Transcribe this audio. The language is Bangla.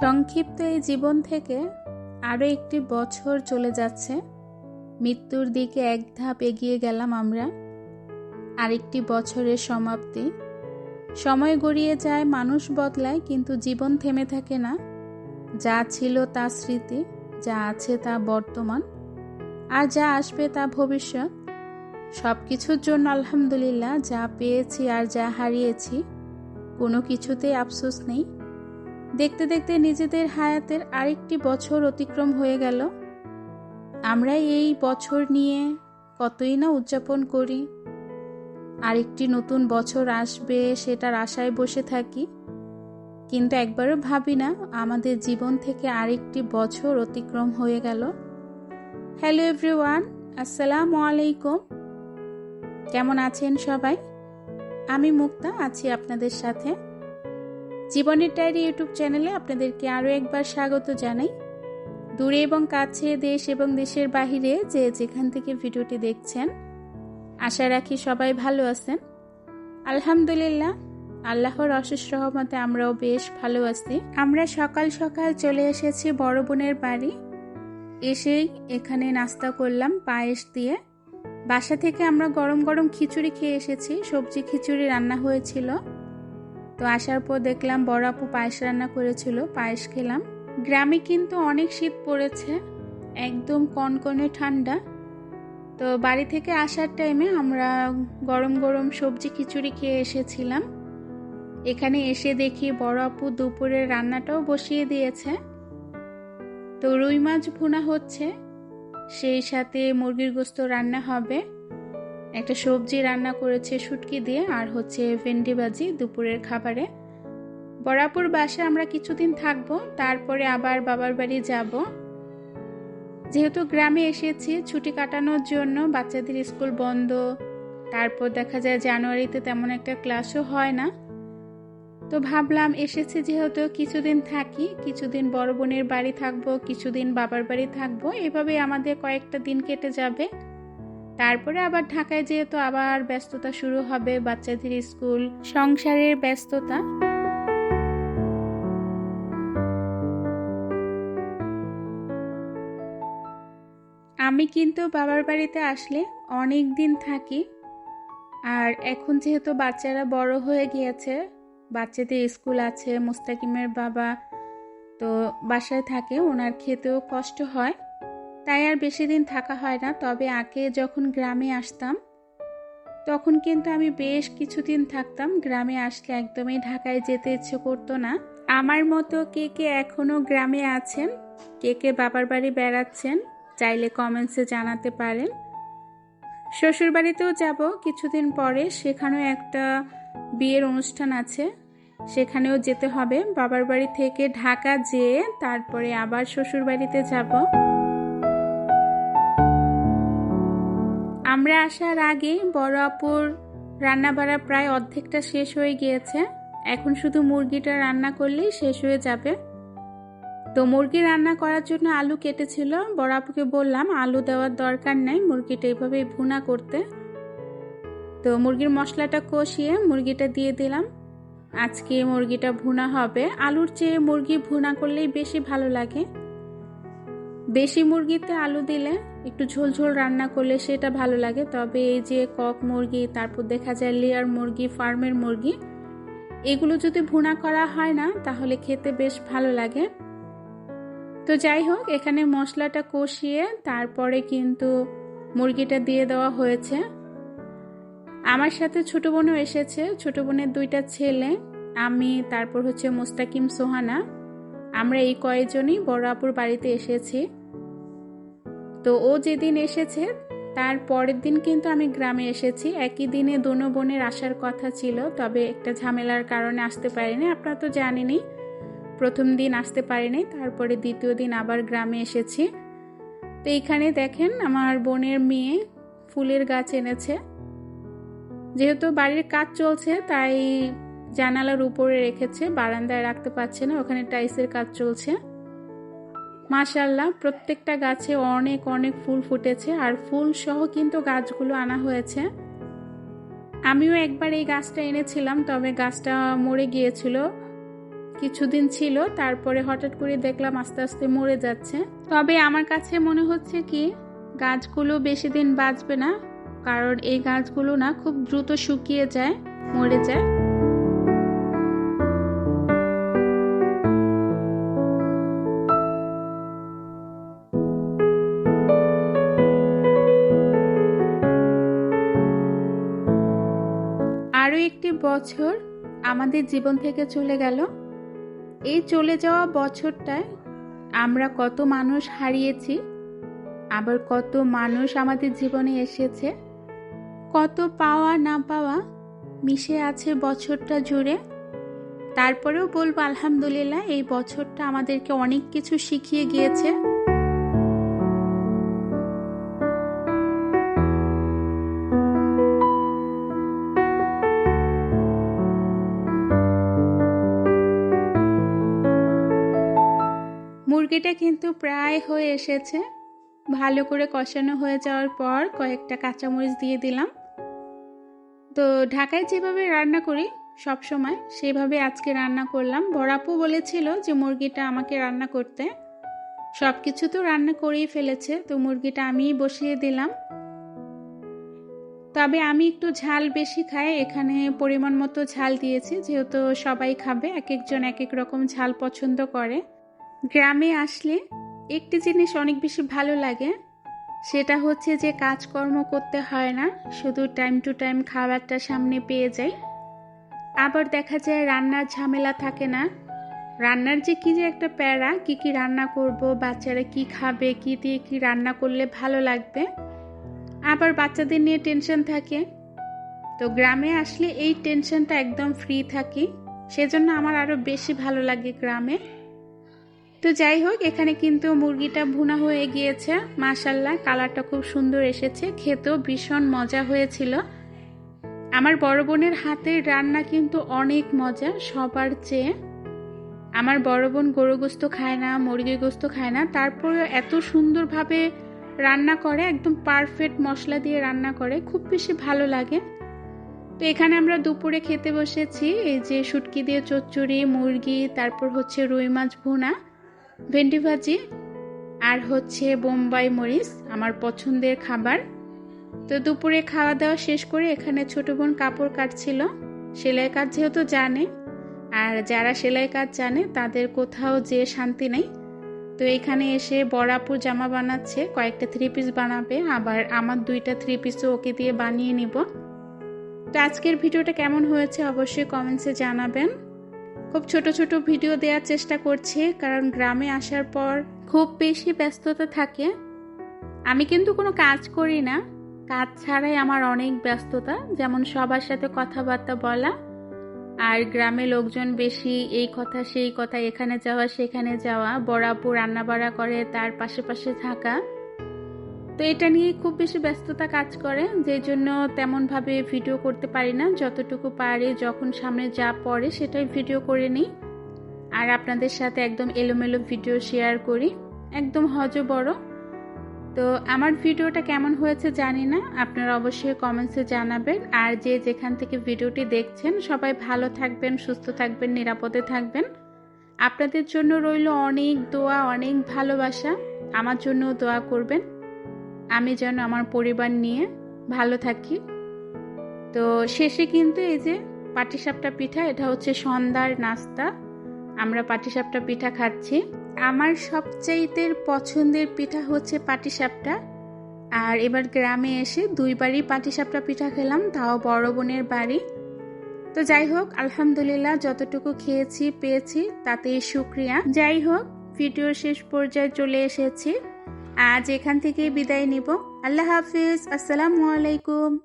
সংক্ষিপ্ত এই জীবন থেকে আরও একটি বছর চলে যাচ্ছে। মৃত্যুর দিকে এক ধাপ এগিয়ে গেলাম আমরা। আরেকটি বছরের সমাপ্তি। সময় গড়িয়ে যায়, মানুষ বদলায়, কিন্তু জীবন থেমে থাকে না। যা ছিল তা স্মৃতি, যা আছে তা বর্তমান। আর যা আসবে তা ভবিষ্যৎ। সব কিছুর জন্য আলহামদুলিল্লাহ, যা পেয়েছি আর যা হারিয়েছি, কোনো কিছুতেই আফসোস নেই। দেখতে দেখতে নিজেদের হায়াতের আরেকটি বছর অতিক্রম হয়ে গেল। আমরা এই বছর নিয়ে কতই না উদযাপন করি। আরেকটি নতুন বছর আসবে সেটার আশায় বসে থাকি। কিন্তু একবারও ভাবি না, আমাদের জীবন থেকে আরেকটি বছর অতিক্রম হয়ে গেল। হ্যালো এভরিওয়ান, আসসালামু আলাইকুম। কেমন আছেন সবাই? আমি মুক্তা, আছি আপনাদের সাথে। জীবনের ডায়েরি ইউটিউব চ্যানেলে আপনাদেরকে আরও একবার স্বাগত জানাই। দূরে এবং কাছে, দেশ এবং দেশের বাহিরে যে যেখান থেকে ভিডিওটি দেখছেন, আশা রাখি সবাই ভালো আছেন। আলহামদুলিল্লাহ, আল্লাহর অশেষ রহমতে আমরাও বেশ ভালো আছি। আমরা সকাল সকাল চলে এসেছি বড় বোনের বাড়ি। এসেই এখানে নাস্তা করলাম পায়েস দিয়ে। বাসা থেকে আমরা গরম গরম খিচুড়ি খেয়ে এসেছি। সবজি খিচুড়ি রান্না হয়েছিল। তো আসার পর দেখলাম বড় আপু পায়েস রান্না করেছিল, পায়েস খেলাম। গ্রামে কিন্তু অনেক শীত পড়েছে, একদম কনকনে ঠান্ডা। তো বাড়ি থেকে আসার টাইমে আমরা গরম গরম সবজি খিচুড়ি খেয়ে এসেছিলাম। এখানে এসে দেখি বড় আপু দুপুরের রান্নাটাও বসিয়ে দিয়েছে। তো রুই মাছ ভুনা হচ্ছে, সেই সাথে মুরগির গোস্ত রান্না হবে। একটা সবজি রান্না করেছে শুটকি দিয়ে আর হচ্ছে ভেন্ডি ভাজি দুপুরের খাবারে। বরাপুর বাসে আমরা কিছুদিন থাকব, তারপরে আবার বাবার বাড়ি যাব। যেহেতু গ্রামে এসেছি, ছুটি কাটানোর জন্য বাচ্চাদের স্কুল বন্ধ, তারপর দেখা যায় জানুয়ারিতে তেমন একটা ক্লাসও হয় না। তো ভাবলাম এসেছি যেহেতু কিছুদিন থাকি, কিছুদিন বড় বোনের বাড়ি থাকব, কিছুদিন বাবার বাড়ি থাকব এভাবে আমাদের কয়েকটা দিন কেটে যাবে। তারপরে আবার ঢাকায় যেহেতু আবার ব্যস্ততা শুরু হবে বাচ্চাদের স্কুল, সংসারের ব্যস্ততা। আমি কিন্তু বাবার বাড়িতে আসলে অনেক দিন থাকি, আর এখন যেহেতু বাচ্চারা বড় হয়ে গিয়েছে, বাচ্চাদের স্কুল আছে, মুস্তাকিমের বাবা তো বাসায় থাকে, ওনার খেতেও কষ্ট হয়। তাই আর বেশি দিন থাকা হয় না, তবে আগে যখন গ্রামে আসতাম, তখন কিন্তু আমি বেশ কিছুদিন থাকতাম। গ্রামে আসলে একদমই ঢাকায় যেতে ইচ্ছে করতো না। আমার মতো কে কে এখনও গ্রামে আছেন, কে কে বাবার বাড়ি বেড়াচ্ছেন, চাইলে কমেন্টসে জানাতে পারেন। শ্বশুর বাড়িতেও যাব, কিছুদিন পরে সেখানেও একটা বিয়ের অনুষ্ঠান আছে, সেখানেও যেতে হবে। বাবার বাড়ি থেকে ঢাকা যেয়ে তারপরে আবার শ্বশুর বাড়িতে যাব। আমরা আসার আগে বড় আপুর রান্না বাড়া প্রায় অর্ধেকটা শেষ হয়ে গিয়েছে। এখন শুধু মুরগিটা রান্না করলেই শেষ হয়ে যাবে। তো মুরগি রান্না করার জন্য আলু কেটেছিল। বড় আপুকে বললাম, আলু দেওয়ার দরকার নেই, মুরগিটা এইভাবেই ভুনা করতে। তো মুরগির মশলাটা কষিয়ে মুরগিটা দিয়ে দিলাম। আজকে মুরগিটা ভুনা হবে। আলুর চেয়ে মুরগি ভুনা করলেই বেশি ভালো লাগে। বেশি মুরগিতে আলু দিলে একটু ঝোল ঝোল রান্না করলে সেটা ভালো লাগে। তবে এই যে কক মুরগি, তারপর দেখা যায় লেয়ার মুরগি, ফার্মের মুরগি, এগুলো যদি ভুনা করা হয় না, তাহলে খেতে বেশ ভালো লাগে। তো যাই হোক, এখানে মশলাটা কষিয়ে তারপরে কিন্তু মুরগিটা দিয়ে দেওয়া হয়েছে। আমার সাথে ছোট বোনও এসেছে। ছোট বোনের দুইটা ছেলে। আমি, তারপর হচ্ছে মোস্তাকিম সোহানা। আমরা এই কয়েকজনই বড় আপুর বাড়িতে এসেছি। তো ও যেদিন এসেছে, তার পরের দিন কিন্তু আমি গ্রামে এসেছি। একই দিনে দোনো বোনের আসার কথা ছিল, তবে একটা ঝামেলার কারণে আসতে পারিনি, আপনারা তো জানেনই। প্রথম দিন আসতে পারিনি, তারপরে দ্বিতীয় দিন আবার গ্রামে এসেছি। তো এইখানে দেখেন, আমার বোনের মেয়ে ফুলের গাছ এনেছে। যেহেতু বাড়ির কাজ চলছে, তাই জানালার উপরে রেখেছে, বারান্দায় রাখতে পারছে না, ওখানে টাইসের কাজ চলছে। মাশাল্লাহ প্রত্যেকটা গাছে অনেক অনেক ফুল ফুটেছে আর ফুল সহ কিন্তু গাছগুলো আনা হয়েছে। আমিও একবার এই গাছটা এনেছিলাম, তবে গাছটা মরে গিয়েছিল। কিছুদিন ছিল, তারপরে হঠাৎ করে দেখলাম আস্তে আস্তে মরে যাচ্ছে। তবে আমার কাছে মনে হচ্ছে কি, গাছগুলো বেশি দিন বাঁচবে না, কারণ এই গাছগুলো না খুব দ্রুত শুকিয়ে যায়, মরে যায়। একটি বছর আমাদের জীবন থেকে চলে গেল। এই চলে যাওয়া বছরটায় আমরা কত মানুষ হারিয়েছি, আবার কত মানুষ আমাদের জীবনে এসেছে। কত পাওয়া না পাওয়া মিশে আছে বছরটা জুড়ে। তারপরেও বলব আলহামদুলিল্লাহ, এই বছরটা আমাদেরকে অনেক কিছু শিখিয়ে গিয়েছে। মুরগিটা কিন্তু প্রায় হয়ে এসেছে। ভালো করে কষানো হয়ে যাওয়ার পর কয়েকটা কাঁচামরিচ দিয়ে দিলাম। তো ঢাকায় যেভাবে রান্না করি সব সময়, সেভাবে আজকে রান্না করলাম। বড়াপু বলেছিল যে মুরগিটা আমাকে রান্না করতে। সব কিছু তো রান্না করেই ফেলেছে, তো মুরগিটা আমিই বসিয়ে দিলাম। তবে আমি একটু ঝাল বেশি খাই, এখানে পরিমাণ মতো ঝাল দিয়েছি, যেহেতু সবাই খাবে এক একজন এক এক রকম ঝাল পছন্দ করে। গ্রামে আসলে একটি জিনিস অনেক বেশি ভালো লাগে, সেটা হচ্ছে যে কাজকর্ম করতে হয় না, শুধু টাইম টু টাইম খাবারটা সামনে পেয়ে যাই আবার দেখা যায় রান্নার ঝামেলা থাকে না, রান্নার যে কী যে একটা প্যারা, কি কি রান্না করব, বাচ্চারা কি খাবে, কি দিয়ে কি রান্না করলে ভালো লাগবে। আবার বাচ্চাদের নিয়ে টেনশন থাকে। তো গ্রামে আসলে এই টেনশনটা একদম ফ্রি থাকি, সেজন্য আমার আরও বেশি ভালো লাগে গ্রামে। তো যাই হোক, এখানে কিন্তু মুরগিটা ভুনা হয়ে গিয়েছে। মাশাল্লাহ কালারটা খুব সুন্দর এসেছে। খেতেও ভীষণ মজা হয়েছিল। আমার বড় বোনের হাতের রান্না কিন্তু অনেক মজা, সবার চেয়ে। আমার বড় বোন গরু গোস্ত খায় না, মুরগির গোস্ত খায় না। তারপরেও এত সুন্দরভাবে রান্না করে, একদম পারফেক্ট মশলা দিয়ে রান্না করে। খুব বেশি ভালো লাগে। তো এখানে আমরা দুপুরে খেতে বসেছি। এই যে শুটকি দিয়ে চচ্চড়ি, মুরগি, তারপর হচ্ছে রুই মাছ ভুনা। ভেন্ডি ভাজি আর হচ্ছে বোম্বাই মরিচ, আমার পছন্দের খাবার। তো দুপুরে খাওয়া দাওয়া শেষ করে এখানে ছোট বোন কাপড় কাটছিল। সেলাই কাজ যেহেতু জানে, আর যারা সেলাই কাজ জানে তাদের কোথাও যে শান্তি নেই। তো এখানে এসে বড়াপুর জামা বানাচ্ছে, কয়েকটা থ্রি পিস বানাবে, আবার আমার দুইটা থ্রি পিসও ওকে দিয়ে বানিয়ে নিব। তো আজকের ভিডিওটা কেমন হয়েছে অবশ্যই কমেন্টসে জানাবেন। খুব ছোট ছোট ভিডিও দেওয়ার চেষ্টা করছি, কারণ গ্রামে আসার পর খুব বেশি ব্যস্ততা থাকে। আমি কিন্তু কোনো কাজ করি না। কাজ ছাড়াই আমার অনেক ব্যস্ততা, যেমন সবার সাথে কথাবার্তা বলা, আর গ্রামে লোকজন বেশি এই কথা, সেই কথা, এখানে যাওয়া, সেখানে যাওয়া বড়াপু রান্নাবাড়া করে, তার পাশে পাশে থাকা। তো এটা নিয়ে খুব বেশি ব্যস্ততা কাজ করে যে জন্য তেমনভাবে ভিডিও করতে পারি না। যতটুকু পারে, যখন সামনে যা পড়ে সেটাই ভিডিও করে নিই। আর আপনাদের সাথে একদম এলোমেলো ভিডিও শেয়ার করি। একদম হজ বড় তো আমার ভিডিওটা কেমন হয়েছে জানি না, আপনারা অবশ্যই কমেন্টসে জানাবেন। আর যে যেখান থেকে ভিডিওটি দেখছেন, সবাই ভালো থাকবেন, সুস্থ থাকবেন, নিরাপদে থাকবেন। আপনাদের জন্য রইল অনেক দোয়া, অনেক ভালোবাসা। আমার জন্যও দোয়া করবেন। আমি যেন আমার পরিবার নিয়ে ভালো থাকি। তো শেষে কিন্তু এই যে পাটিসাপটা পিঠা, এটা হচ্ছে সন্ধ্যার নাস্তা। আমরা পাটিসাপটা পিঠা খাচ্ছি। আমার সবচাইতে পছন্দের পিঠা হচ্ছে পাটিসাপটা। আর এবার গ্রামে এসে দুইবারই পাটিসাপটা পিঠা খেলাম, তাও বড় বোনের বাড়ি। তো যাই হোক, আলহামদুলিল্লাহ যতটুকু খেয়েছি, পেয়েছি, তাতেই শুক্রিয়া। যাই হোক, ভিডিওর শেষ পর্যায়ে চলে এসেছি। আজ এখান থেকে বিদায় নিব। আল্লাহ হাফিজ। আসসালামু আলাইকুম।